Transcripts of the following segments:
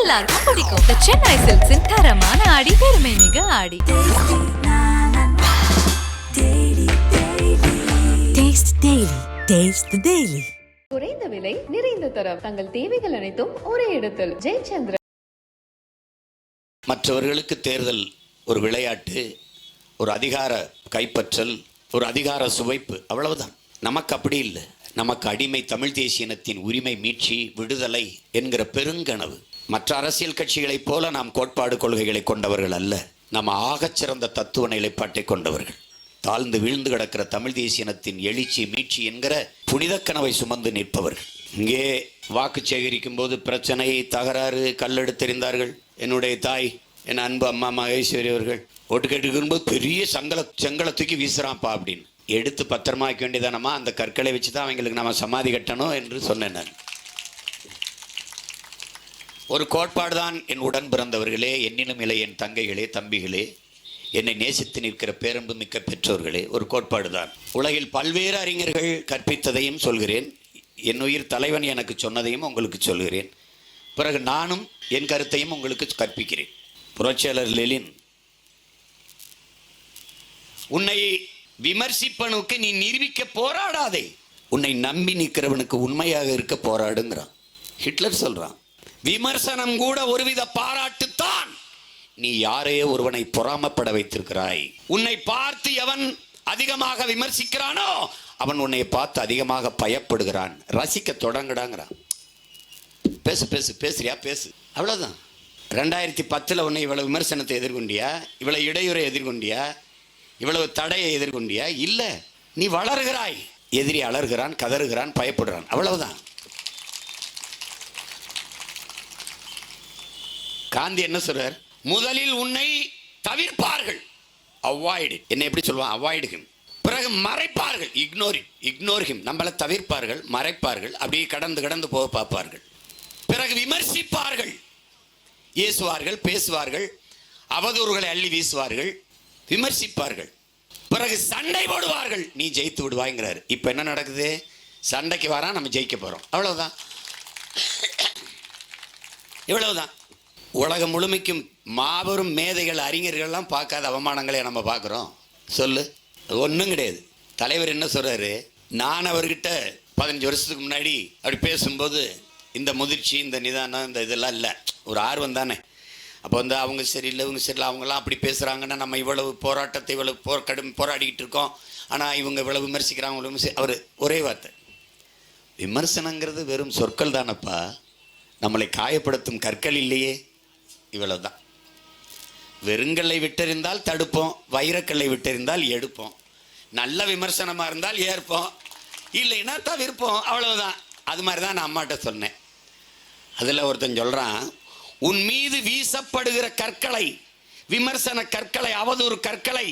எல்லாருக்கும் பிடிக்கும். The சென்னை சில்க்ஸின் தரமான ஆடி பெருமை மிக ஆடி. Taste Daily. Taste the Daily. குறைந்த விலை நிறைந்த தரம். தங்கள் தேவைகள் அனைத்தும் ஒரே இடத்தில். ஜெயச்சந்திர மற்றவர்களுக்கு தேர்தல் ஒரு விளையாட்டு ஒரு அதிகார கைப்பற்றல் ஒரு அதிகார சுவைப்பு அவ்வளவுதான். நமக்கு அப்படி இல்லை. நமக்கு அடிமை தமிழ் தேசியனத்தின் உரிமை மீட்சி விடுதலை என்கிற பெருங்கனவு. மற்ற அரசியல் கட்சிகளைப் போல நாம் கோட்பாடு கொள்கைகளை கொண்டவர்கள் அல்ல. நாம் ஆகச்சிறந்த தத்துவ நிலைப்பாட்டை கொண்டவர்கள். தாழ்ந்து வீழ்ந்து கிடக்கிற தமிழ் தேசியனத்தின் எழுச்சி மீட்சி என்கிற புனித கனவை சுமந்து நிற்பவர்கள். இங்கே வாக்கு சேகரிக்கும் போது பிரச்சனை தகராறு கல்லெடுத்தெறிந்தார்கள் என்னுடைய தாய் என் அன்பு அம்மா மகேஸ்வரி அவர்கள் ஓட்டு கேட்டுக்கும்போது பெரிய சங்கல செங்கலை தூக்கி வீசுறான்ப்பா அப்படின்னு. எடுத்து பத்திரமா வைக்க வேண்டியதானம்மா? அந்த கற்களை வச்சு தான் அவங்களுக்கு நம்ம சமாதி கட்டணும் என்று சொன்னேன் நான் ஒரு கோட்பாடு தான் என் உடன் பிறந்தவர்களே என்னிலும் இல்லை என் தங்கைகளே தம்பிகளே. என்னை நேசித்து நிற்கிற பேரன்பு மிக்க பெற்றோர்களே ஒரு கோட்பாடு தான் உலகில் பல்வேறு அறிஞர்கள் கற்பித்ததையும் சொல்கிறேன். என் உயிர் தலைவன் எனக்கு சொன்னதையும் உங்களுக்கு சொல்கிறேன். பிறகு நானும் என் கருத்தையும் உங்களுக்கு கற்பிக்கிறேன். புரட்சியாளர் லெலின் உன்னை விமர்சிப்பனுக்கு நீ நிரூபிக்க போராடாதே. உன்னை நம்பி நிற்கிறவனுக்கு உண்மையாக இருக்க போராடுங்கிறான். ஹிட்லர் சொல்கிறான் விமர்சனம் கூட ஒருவித பாராட்டுத்தான். நீ யாரே ஒருவனை பொறாமப்பட வைத்திருக்கிறாய்? உன்னை பார்த்து எவன் அதிகமாக விமர்சிக்கிறானோ அவன் உன்னை பார்த்து அதிகமாக பயப்படுகிறான். ரசிக்க தொடங்குடாங்கிறான். பேசு பேசு பேசுறியா பேசு. அவ்வளோதான் ரெண்டாயிரத்தி பத்தில் உன்னை இவ்வளவு விமர்சனத்தை எதிர்கொண்டியா? இவ்வளவு இடையூறை எதிர்கொண்டியா? இவ்வளவு தடையை எதிர்கொண்டியா? இல்லை. நீ வளர்கிறாய். எதிரி அலர்கிறான் கதறுகிறான் பயப்படுறான் அவ்வளவுதான். காந்தி என்ன சொல்றார்? முதலில் உன்னை தவிர்ப்பார்கள். அவாய்டு என்ன எப்படி சொல்லுவான்? அவாய்டு ஹிம் பிறகு மறைப்பார்கள். இக்னோர் இக்னோர் ஹிம் நம்மளை தவிர்ப்பார்கள் மறைப்பார்கள். அப்படியே கடந்து கடந்து போக பார்ப்பார்கள். பிறகு விமர்சிப்பார்கள். ஏசுவார்கள் பேசுவார்கள். அவதூறுகளை அள்ளி வீசுவார்கள். விமர்சிப்பார்கள். பிறகு சண்டை போடுவார்கள். நீ ஜெயித்து விடுவாங்கிறாரு இப்போ என்ன நடக்குது? சண்டைக்கு வரா நம்ம ஜெயிக்க போகிறோம் அவ்வளவுதான். இவ்வளவுதான். உலகம் முழுமைக்கும் மாபெரும் மேதைகள் அறிஞர்கள்லாம் பார்க்காத அவமானங்களை நம்ம பார்க்குறோம். சொல்லு. ஒன்றும் கிடையாது. தலைவர் என்ன சொல்கிறாரு நான் அவர்கிட்ட பதினஞ்சு வருஷத்துக்கு முன்னாடி அப்படி பேசும்போது இந்த முதிர்ச்சி இந்த நிதானம் இந்த இதெல்லாம் இல்லை. ஒரு ஆர்வம் தானே. அப்போ வந்து அவங்க சரியில்லை இவங்க சரியில்லை அவங்கெல்லாம் அப்படி பேசுகிறாங்கன்னா நம்ம இவ்வளவு போராட்டத்தை இவ்வளவு போர் கடும் போராடிக்கிட்டு இருக்கோம். ஆனால் இவங்க இவ்வளவு விமர்சிக்கிறாங்க விமர்சி அவர் ஒரே வார்த்தை. விமர்சனங்கிறது வெறும் சொற்கள் தானப்பா. நம்மளை காயப்படுத்தும் கற்கள் இல்லையே. இவ்வளவுதான். வெறுங்கல்லை விட்டிருந்தால் தடுப்போம் வைரக்கல்லை விட்டெறிந்தால் எடுப்போம். நல்ல விமர்சனமாக இருந்தால் ஏற்போம். இல்லைன்னா தவிர்ப்போம் அவ்வளவுதான். அது மாதிரி தான் நான் அம்மாட்ட சொன்னேன். அதில் ஒருத்தன் சொல்கிறான் உன் மீது வீசப்படுகிற கற்களை விமர்சன கற்களை அவதூறு கற்களை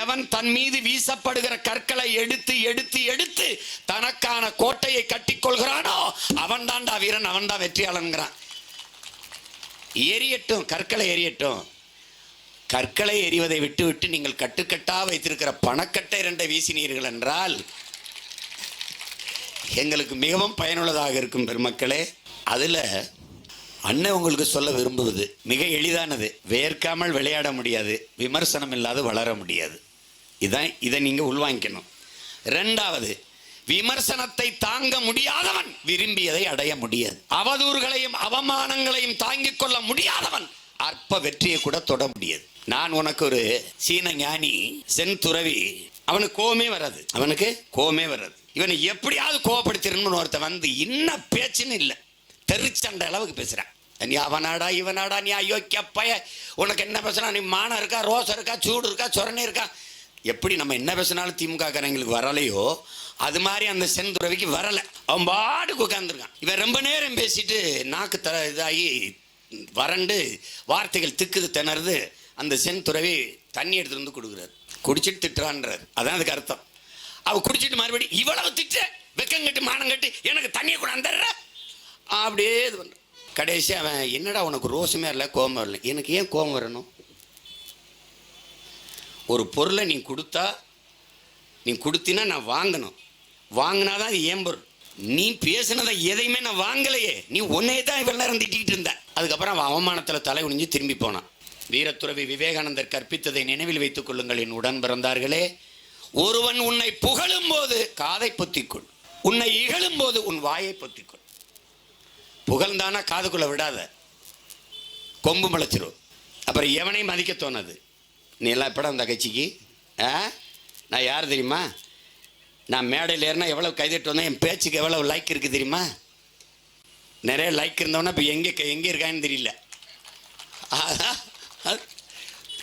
எவன் தன் மீது வீசப்படுகிற கற்களை எடுத்து எடுத்து எடுத்து தனக்கான கோட்டையை கட்டிக்கொள்கிறானோ அவன் தான்டா வீரன் அவன் தான் வெற்றியாளன்கிறான். எரியட்டும் கற்களை எரியட்டும் கற்களை எறிவதை விட்டுவிட்டு நீங்கள் கட்டுக்கட்டாக வைத்திருக்கிற பணக்கட்டை இரண்டை வீசினீர்கள் என்றால் எங்களுக்கு மிகவும் பயனுள்ளதாக இருக்கும் பெருமக்களே. அதில் அண்ணன் உங்களுக்கு சொல்ல விரும்புவது மிக எளிதானது. வேர்க்காமல் விளையாட முடியாது விமர்சனம் இல்லாது வளர முடியாது. இதான் இதை நீங்கள் உள்வாங்கிக்கணும். ரெண்டாவது விமர்சனத்தை தாங்க முடியாதவன் விரும்பியதை அடைய முடியாது. அவதூறுகளையும் அவமானங்களையும் தாங்கிக் கொள்ள முடியாதவன் அற்ப வெற்றியை கூட தொட முடியாது. நான் உனக்கு ஒரு சீன ஞானி செந்துறவி அவனுக்கு கோமே வராது. அவனுக்கு கோமே வராது. இவனை எப்படியாவது கோவப்படுத்திடணும்னு ஒருத்தன் வந்து இன்ன பேச்சுன்னு இல்லை. தெருச்சண்டை அளவுக்கு பேசுறான். நீ அவனாடா இவனாடா நீ அயோக்கிய பய உனக்கு என்ன பேசுனா நீ மானம் இருக்கா ரோசம் இருக்கா சூடு இருக்கா சொரணை இருக்கா? எப்படி நம்ம என்ன பேசினாலும் திமுக காரங்களுக்கு வரலையோ அது மாதிரி அந்த செந்துறவிக்கு வரல. அவன் பாட்டுக்கு உட்காந்துருக்கான் இவன் ரொம்ப நேரம் பேசிட்டு நாக்கு த இதாகி வறண்டு வார்த்தைகள் திக்குது திணறுது. அந்த செந்துறவி தண்ணி எடுத்துட்டு வந்து கொடுக்குறாரு. குடிச்சிட்டு திட்டுறான்றாரு. அதான் அதுக்கு அர்த்தம். அவ குடிச்சிட்டு மறுபடி இவ்வளவு திட்ட? வெக்கம் கட்டு மானம் கட்டு எனக்கு தண்ணியை கூட அந்தர்ற அப்படியே இது பண்ற கடைசி அவன் என்னடா உனக்கு ரோசமே இல்லை கோபம் வரல எனக்கு ஏன் கோபம் வரணும்? ஒரு பொருளை நீ கொடுத்தா நீ கொடுத்தினா நான் வாங்கணும். வாங்கினா தான் அது ஏன் பொருள் நீ பேசினதை எதையுமே நான் வாங்கலையே. நீ உன்னையே தான் இவ்வளவு நேரம் திட்டிக்கிட்டு இருந்த. அதுக்கப்புறம் அவன் அவமானத்தில் தலை குனிஞ்சு திரும்பி போனான். வீரத்துறவி விவேகானந்தர் கற்பித்ததை நினைவில் வைத்துக் கொள்ளுங்கள். என் உடன் பிறந்தார்களே ஒருவன் உன்னை புகழும் போது காதை பொத்திக்கொள். உன்னை இகழும் போது உன் வாயை பொத்திக்கொள். புகழ்ந்தானா காதுக்குள்ள விடாத. கொம்பு முளைச்சிரும். அப்புறம் எவனையும் மதிக்க தோணாது. நீ எல்லாம் எப்படா அந்த கட்சிக்கு? ஆ? நான் யார் தெரியுமா? நான் மேடையில் ஏறினா எவ்வளோ கைதட்டு வந்தேன்? என் பேச்சுக்கு எவ்வளோ லைக் இருக்குது தெரியுமா? நிறைய லைக் இருந்தவனா இப்போ எங்கே எங்கே இருக்கான்னு தெரியல.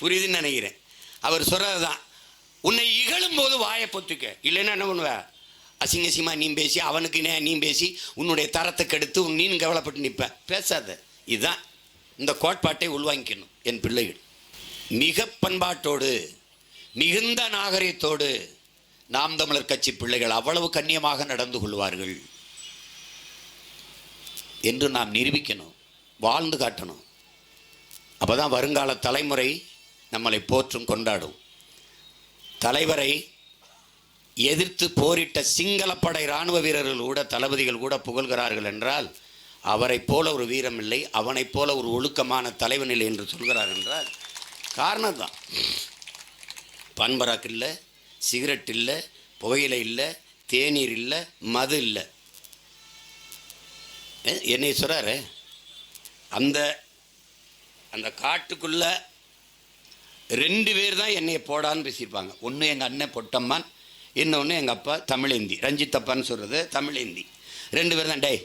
புரியுதுன்னு நினைக்கிறேன். அவர் சொல்கிறது தான் உன்னை இகழும் போது வாயை பொத்துக்க. இல்லைன்னா என்ன பண்ணுவ? அசிங்க அசிங்கமா நீ பேசி அவனுக்கு நீ பேசி உன்னுடைய தரத்தை கெடுத்து உன் நீனு கவலைப்பட்டு நிற்பேன் பேசாத. இதுதான் இந்த கோட்பாட்டை உள்வாங்கிக்கணும் என் பிள்ளைகள். மிக பண்பாட்டோடு மிகுந்த நாகரிகத்தோடு நாம் தமிழர் கட்சி பிள்ளைகள் அவ்வளவு கண்ணியமாக நடந்து கொள்வார்கள் என்று நாம் நிரூபிக்கணும் வாழ்ந்து காட்டணும். அப்பதான் வருங்கால தலைமுறை நம்மளை போற்றும் கொண்டாடும். தலைவரை எதிர்த்து போரிட்ட சிங்களப்படை இராணுவ வீரர்கள் கூட தளபதிகள் கூட புகழ்கிறார்கள் என்றால் அவரைப் போல ஒரு வீரம் இல்லை அவனைப் போல ஒரு ஒழுக்கமான தலைவன் இல்லை என்று சொல்கிறார் என்றால் காரணம் தான் பண்பராக்கு இல்லை சிகரெட் இல்லை புகையிலை இல்லை தேநீர் இல்லை மது இல்லை. என்னை சொல்கிறாரு அந்த அந்த காட்டுக்குள்ளே ரெண்டு பேர் தான் என்னையை போடான்னு பேசியிருப்பாங்க. ஒன்று எங்கள் அண்ணன் பொட்டம்மான் இன்னொன்று எங்கள் அப்பா தமிழேந்தி. ரஞ்சித் அப்பான்னு சொல்கிறது தமிழேந்தி. ரெண்டு பேர் தான் டேய்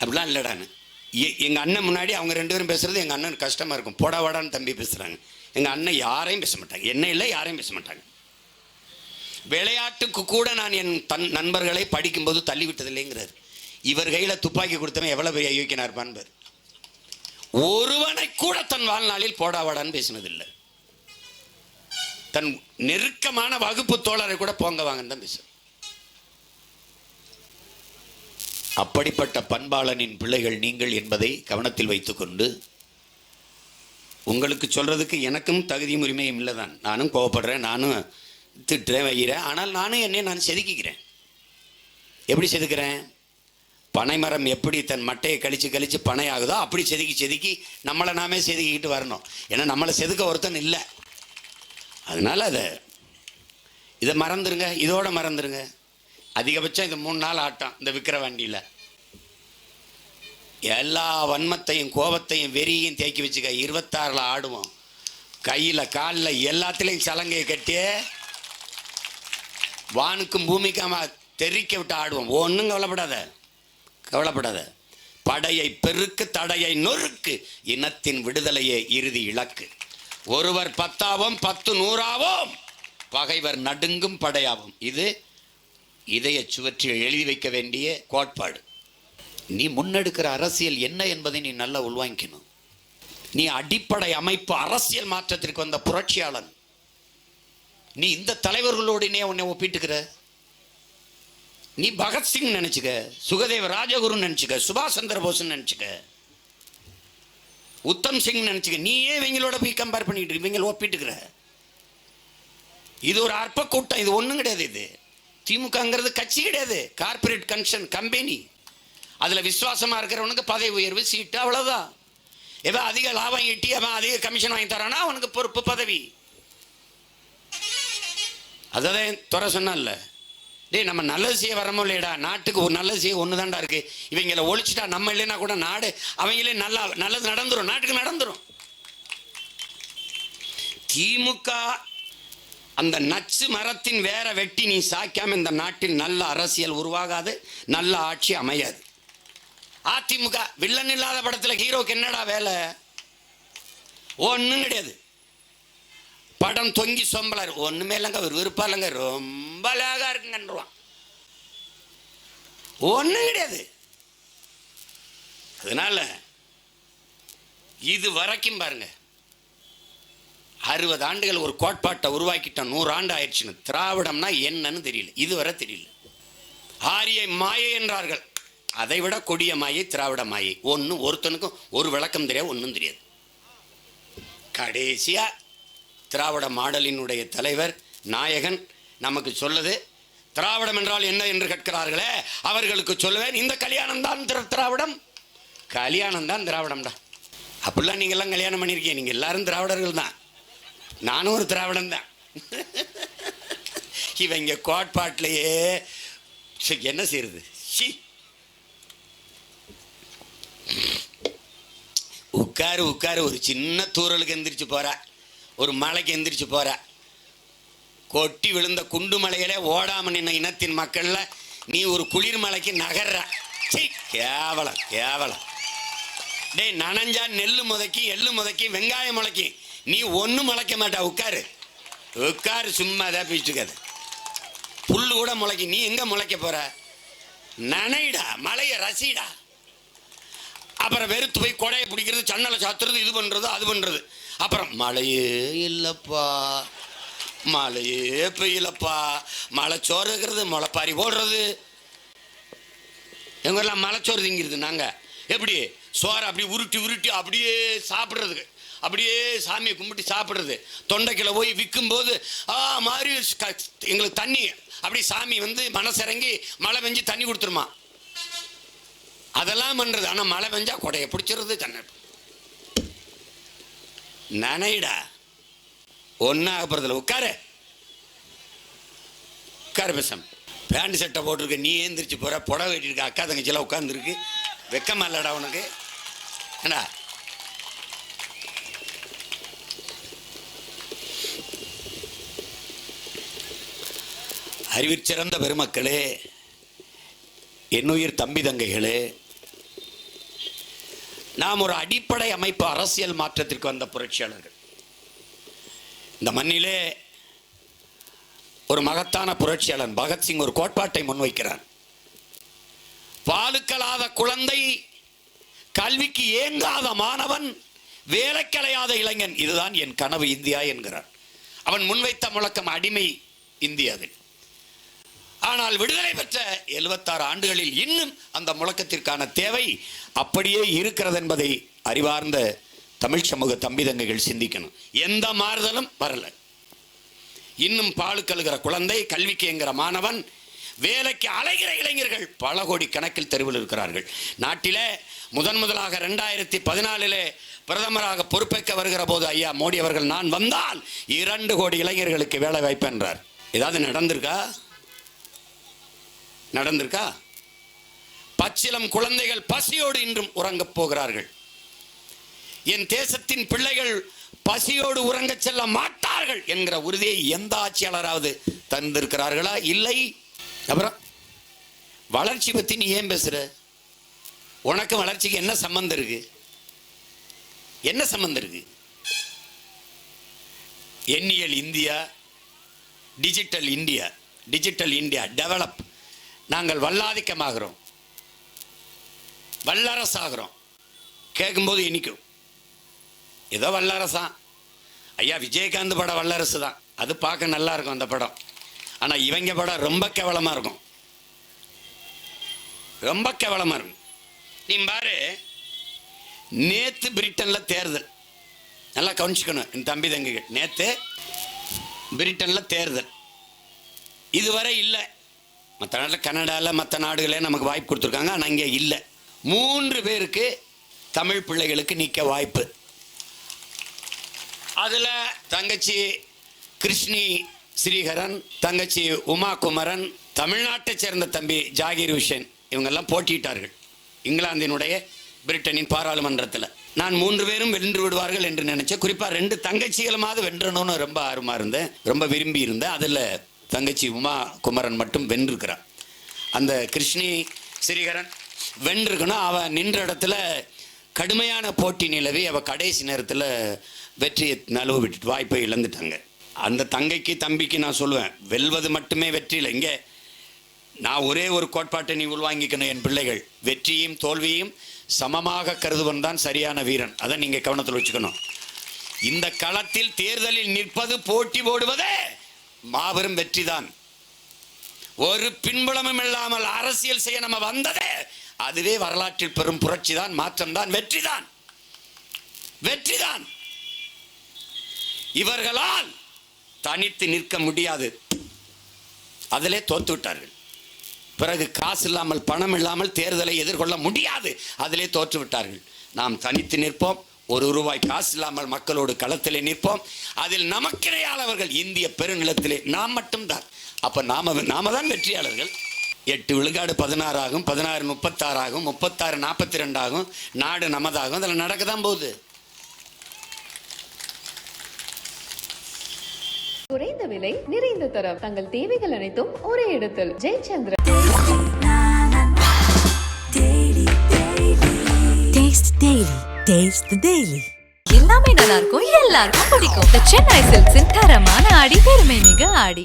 அப்படிலாம் இல்லைடான்னு எங்கள் அண்ணன் முன்னாடி அவங்க ரெண்டு பேரும் பேசுகிறது எங்கள் அண்ணன் கஷ்டமாக இருக்கும். போடா வாடான்னு தம்பி பேசுகிறாங்க எங்கள் அண்ணன் யாரையும் பேச மாட்டாங்க. என்ன இல்லை யாரையும் பேச மாட்டாங்க. விளையாட்டுக்கு கூட நான் என் தன் நண்பர்களை படிக்கும்போது தள்ளிவிட்டதில்லைங்கிறார் இவர் கையில் துப்பாக்கி கொடுத்தவன் எவ்வளோ பெரிய யோக்கியனா இருப்பான்பர் ஒருவனை கூட தன் வாழ்நாளில் போடாவாடான்னு பேசினதில்லை. தன் நெருக்கமான வகுப்பு தோழரை கூட போங்க வாங்கன்னு தான் பேசுவேன் அப்படிப்பட்ட பண்பாளனின் பிள்ளைகள் நீங்கள் என்பதை கவனத்தில் வைத்துக்கொண்டு உங்களுக்கு சொல்கிறதுக்கு எனக்கும் தகுதியும் உரிமையும் இல்லை தான் நானும் கோவப்படுறேன் நானும் திட்டுறேன் வைக்கிறேன் ஆனால் நானும் என்னை நான் செதுக்கிக்கிறேன். எப்படி செதுக்கிறேன்? பனைமரம் எப்படி தன் மட்டையை கழித்து கழித்து பனை ஆகுதோ அப்படி செதுக்கி செதுக்கி நம்மளை நாமே செதுக்கிக்கிட்டு வரணும். ஏன்னா நம்மளை செதுக்க ஒருத்தன் இல்லை. அதனால் அதை இதை மறந்துடுங்க இதோட மறந்துடுங்க அதிகபட்சம் இது மூணு நாள் ஆட்டம் இந்த விற்கிற வண்டியில் எல்லா வன்மத்தையும் கோபத்தையும் வெறியையும் தேக்கி வச்சுக்க இருபத்தாறில் ஆடுவோம். கையில் காலில் எல்லாத்துலேயும் சலங்கையை கட்டி வானுக்கும் பூமிக்காம தெரிக்க விட்டு ஆடுவோம். ஒன்றும் கவலைப்படாத. கவலைப்படாத. படையை பெருக்கு தடையை நொறுக்கு. இனத்தின் விடுதலையே இறுதி இலக்கு. ஒருவர் பத்தாவும் பத்து நூறாவும். பகைவர் நடுங்கும் படையாவும் இது இதய சுவற்றில் எழுதி வைக்க வேண்டிய கோட்பாடு. நீ முன்னெடுக்கிற அரசியல் என்ன என்பதை நீ நல்லா உள்வாங்கிக்கணும். நீ அடிப்படை அமைப்பு அரசியல் மாற்றத்திற்கு வந்த புரட்சியாளன். நீ இந்த தலைவர்களோடனே உன்னை ஒப்பிட்டுக்கிற. நீ பகத்சிங் நினைச்சுக்க சுகதேவ ராஜகுரு நினைச்சுக்க சுபாஷ் சந்திர போஸ் நினைச்சுக்க. உத்தம் சிங் நினைச்சுக்க நீயே இவங்களோட போய் கம்பேர் பண்ணிட்டு இவங்க ஒப்பிட்டுக்கிற. இது ஒரு அற்ப கூட்டம் இது ஒன்றும் கிடையாது இது. திமுகங்கிறது கட்சி கிடையாது. கார்ப்பரேட் கன்ஷன் கம்பெனி அதில் விசுவாசமாக இருக்கிறவனுக்கு பதவி உயர்வு சீட்டு அவ்வளோதான் எவன் அதிக லாபம் ஈட்டி அவன் அதிக கமிஷன் வாங்கி தரானா அவனுக்கு பொறுப்பு பதவி. அதான் துறை சொன்னால டேய் நம்ம நல்லது செய்ய வரமோ இல்லையடா? நாட்டுக்கு ஒரு நல்லது செய்ய ஒன்று தாண்டா இருக்கு. இவங்களை ஒழிச்சிட்டா நம்ம இல்லைன்னா கூட நாடு அவங்களே நல்லா நல்லது நடந்துடும் நாட்டுக்கு நடந்துடும் திமுக அந்த நச்சு மரத்தின் வேற வெட்டி நீ சாய்க்காம இந்த நாட்டில் நல்ல அரசியல் உருவாகாது நல்ல ஆட்சி அமையாது. அதிமுக வில்லன் இல்லாத படத்துல ஹீரோக்கு என்னடா வேலை? ஒன்றும் கிடையாது. படம் தொங்கி சொம்பலார். ஒண்ணுமே இல்லைங்க ஒரு விருப்பம் இல்லைங்க. ரொம்ப அழகா இருக்குங்கன்றான் ஒன்றும் கிடையாது. அதனால இது வரைக்கும் பாருங்க அறுபது ஆண்டுகள் ஒரு கோட்பாட்டை உருவாக்கிட்டோம். நூறு ஆண்டு ஆயிடுச்சுன்னு. திராவிடம்னா என்னன்னு தெரியல. இதுவரை தெரியல. ஆரிய மாயை என்றார்கள். அதை விட கொடிய மாயை திராவிட மாயை. ஒன்று ஒருத்தனுக்கும் ஒரு விளக்கம் தெரியாது ஒன்றும் தெரியாது. கடைசியாக திராவிட மாடலினுடைய தலைவர் நாயகன் நமக்கு சொல்லுது திராவிடம் என்றால் என்ன என்று கேட்கிறார்களே அவர்களுக்கு சொல்லுவேன் இந்த கல்யாணம் தான் திராவிடம். கல்யாணம் தான் திராவிடம்டா அப்படிலாம் நீங்கள்லாம் கல்யாணம் பண்ணியிருக்கீங்க நீங்கள் எல்லாரும் திராவிடர்கள் தான். நானும் ஒரு திராவிடம் தான். இவங்க கோட்பாட்டிலேயே என்ன செய்யறது? ஷி உட்காரு உட்காரு. ஒரு சின்ன தூரலுக்கு எந்திரிச்சு போகிறா ஒரு மலைக்கு எந்திரிச்சு போகிறா கொட்டி விழுந்த குண்டு மலையிலே ஓடாமல் நின்ன இனத்தின் மக்களில் நீ ஒரு குளிர் மலைக்கு நகர்ற. சீ கேவலம் கேவலம். டேய் நனைஞ்சா நெல் முதக்கி எள்ளு முதக்கி வெங்காயம் முளைக்கி. நீ ஒன்றும் முளைக்க மாட்டா உட்காரு. உட்காரு சும்மா தான் பிச்சுக்காது புல்லு கூட முளைக்கி. நீ எங்கே முளைக்க போகிற நனைடா மலையை ரசிடா. அப்புறம் வெறுத்து போய் கொடையை பிடிக்கிறது சன்னலை சாத்துறது இது பண்ணுறது அது பண்ணுறது அப்புறம் மழையே இல்லைப்பா. மழையே பெய்யலப்பா. மழை சோறு இருக்கிறது முளைப்பாரி போடுறது. எங்க மலைச்சோறு திங்கிறது நாங்கள் எப்படி? சோறு அப்படி உருட்டி உருட்டி அப்படியே சாப்பிட்றதுக்கு. அப்படியே சாமியை கும்பிட்டு சாப்பிட்றது. தொண்டைக்கில் போய் விற்கும்போது ஆ மாதிரி க- எங்களுக்கு தண்ணி. அப்படியே சாமி வந்து மனசிறங்கி மழை பெஞ்சு தண்ணி கொடுத்துருமா. அதெல்லாம் பண்ணுறது ஆனால் மழை பெஞ்சா கொடையை பிடிச்சிருது தன்னை. நனைடா. ஒன்றாக போகிறதுல உட்காரு. உட்காரு பேசாம. பேண்ட் சட்டை போட்டிருக்க நீ ஏந்திரிச்சு போகிற புடவை வெட்டியிருக்க அக்கா தங்கச்சியெல்லாம் உட்காந்துருக்கு வெக்கமா இல்லடா உனக்கு. ஏண்டா? அறிவிற்சிறந்த பெருமக்களே என்னுயிர் தம்பி தங்கைகளே நாம் ஒரு அடிப்படை அமைப்பு அரசியல் மாற்றத்திற்கு வந்த புரட்சியாளர்கள். இந்த மண்ணிலே ஒரு மகத்தான புரட்சியாளன் பகத்சிங் ஒரு கோட்பாட்டை முன்வைக்கிறார். பாலுக்கலாத குழந்தை கல்விக்கு ஏங்காத மாணவன் வேலைக்கலையாத இளைஞன். இதுதான் என் கனவு இந்தியா என்கிறார். அவன் முன்வைத்த முழக்கம் அடிமை இந்தியாவில் ஆனால் விடுதலை பெற்ற 76 ஆண்டுகளில் இன்னும் அந்த முழக்கத்திற்கான தேவை அப்படியே இருக்கிறது என்பதை அறிவார்ந்த தமிழ் சமூக தம்பிதங்கைகள் சிந்திக்கணும். எந்த மாறுதலும் வரல. இன்னும் பால் கழுகிற குழந்தை கல்விக்கு என்கிற மாணவன் வேலைக்கு அலைகிற இளைஞர்கள் பல கோடி கணக்கில் தெருவில் இருக்கிறார்கள். நாட்டிலே முதன் முதலாக ரெண்டாயிரத்தி பதினாலிலே பிரதமராக பொறுப்பேற்க வருகிற போது ஐயா மோடி அவர்கள் நான் வந்தால் இரண்டு கோடி இளைஞர்களுக்கு வேலை வாய்ப்பு என்றார். ஏதாவது நடந்திருக்கா? நடந்திருக்கா? பச்சிலம் குழந்தைகள் பசியோடு இன்றும் உறங்கப் போகிறார்கள். என் தேசத்தின் பிள்ளைகள் பசியோடு உறங்க செல்ல மாட்டார்கள் என்கிற உறுதியை எந்த ஆட்சியாளராவது தந்திருக்கிறார்களா? இல்லை. அப்புறம் வளர்ச்சி பற்றி நீ ஏன் பேசுற? உனக்கு வளர்ச்சிக்கு என்ன சம்மந்தம் இருக்கு? என்ன சம்மந்தம் இருக்கு? எண்ணியல் India digital India digital India develop நாங்கள் வல்லாதிக்கமாகிறோம். வல்லரசாகிறோம். கேட்கும்போது இனிக்கும் ஏதோ வல்லரசா. ஐயா விஜயகாந்த் படம் வல்லரசு தான். அது பார்க்க நல்லா இருக்கும் அந்த படம். ஆனால் இவங்க படம் ரொம்ப கேவலமாக இருக்கும். ரொம்ப கேவலமாக இருக்கும். நீ பாரு நேற்று பிரிட்டன்ல தேர்தல். நல்லா கவனிச்சுக்கணும் என் தம்பி தங்கைகள். நேற்று பிரிட்டனில் தேர்தல். இதுவரை இல்லை. மற்ற நாட்டில் கனடாவில் மற்ற நாடுகளே நமக்கு வாய்ப்பு கொடுத்துருக்காங்க ஆனால் இங்கே இல்லை. மூன்று பேருக்கு தமிழ் பிள்ளைகளுக்கு நிற்க வாய்ப்பு. அதில் தங்கச்சி கிருஷ்ணி ஸ்ரீஹரன் தங்கச்சி உமா குமரன் தமிழ்நாட்டை சேர்ந்த தம்பி ஜாகிர் ஹுசேன் இவங்கெல்லாம் போட்டியிட்டார்கள். இங்கிலாந்தினுடைய பிரிட்டனின் பாராளுமன்றத்தில். நான் மூன்று பேரும் வென்று விடுவார்கள் என்று நினைச்சேன். குறிப்பாக ரெண்டு தங்கச்சிகளுமாவது வென்றணும்னு ரொம்ப ஆர்வமாக இருந்தேன். ரொம்ப விரும்பி இருந்தேன். அதில் தங்கச்சி உமா குமரன் மட்டும் வென்றிருக்கிறான். அந்த கிருஷ்ணி ஸ்ரீகரன் வென்றிருக்கணும் அவன் நின்ற இடத்துல கடுமையான போட்டி நிலவி அவள் கடைசி நேரத்தில் வெற்றியை நழுவ விட்டுட்டு வாய்ப்பை இழந்துட்டாங்க. அந்த தங்கைக்கு தம்பிக்கு நான் சொல்லுவேன் வெல்வது மட்டுமே வெற்றி இல்லை. இங்கே நான் ஒரே ஒரு கோட்பாட்டை நீ உள்வாங்கிக்கணும் என் பிள்ளைகள். வெற்றியும் தோல்வியும் சமமாக கருதுவன் தான் சரியான வீரன். அதை நீங்கள் கவனத்தில் வச்சுக்கணும். இந்த களத்தில் தேர்தலில் நிற்பது போட்டி போடுவதே மாபெரும் வெற்றிதான். ஒரு பின்புலமும் இல்லாமல் அரசியல் செய்ய நம்ம வந்ததே அதுவே வரலாற்றில் பெரும் புரட்சி தான் மாற்றம் தான் வெற்றி தான் வெற்றி தான் இவர்களால் தனித்து நிற்க முடியாது. அதிலே தோத்து விட்டார்கள். பிறகு காசு இல்லாமல் பணம் இல்லாமல் தேர்தலை எதிர்கொள்ள முடியாது. அதிலே தோற்று விட்டார்கள். நாம் தனித்து நிற்போம். ஒரு ரூபாய் காசு இல்லாமல் மக்களோடு களத்திலே நிற்போம். அதில் நமக்கிடையாளவர்கள் இந்திய பெருநிலத்திலே நாம் மட்டும்தான். அப்போ நாம நாம தான் வெற்றியாளர்கள். எட்டு விழுக்காடு பதினாறு ஆகும் பதினாறு முப்பத்தாறு ஆகும் முப்பத்தாறு நாற்பத்தி ரெண்டு ஆகும் நாடு நமதாகும். அதில் நடக்க தான் போகுது. குறைந்த விலை நிறைந்த தரம். தங்கள் தேவைகள் அனைத்தும் ஒரே இடத்தில். ஜெயச்சந்திரன். டேஸ்ட் டெய்லி எல்லாமே நல்லா இருக்கும் எல்லாருக்கும் பிடிக்கும். சென்னை சில்க்ஸின் தரமான ஆடி பெருமை மிக ஆடி.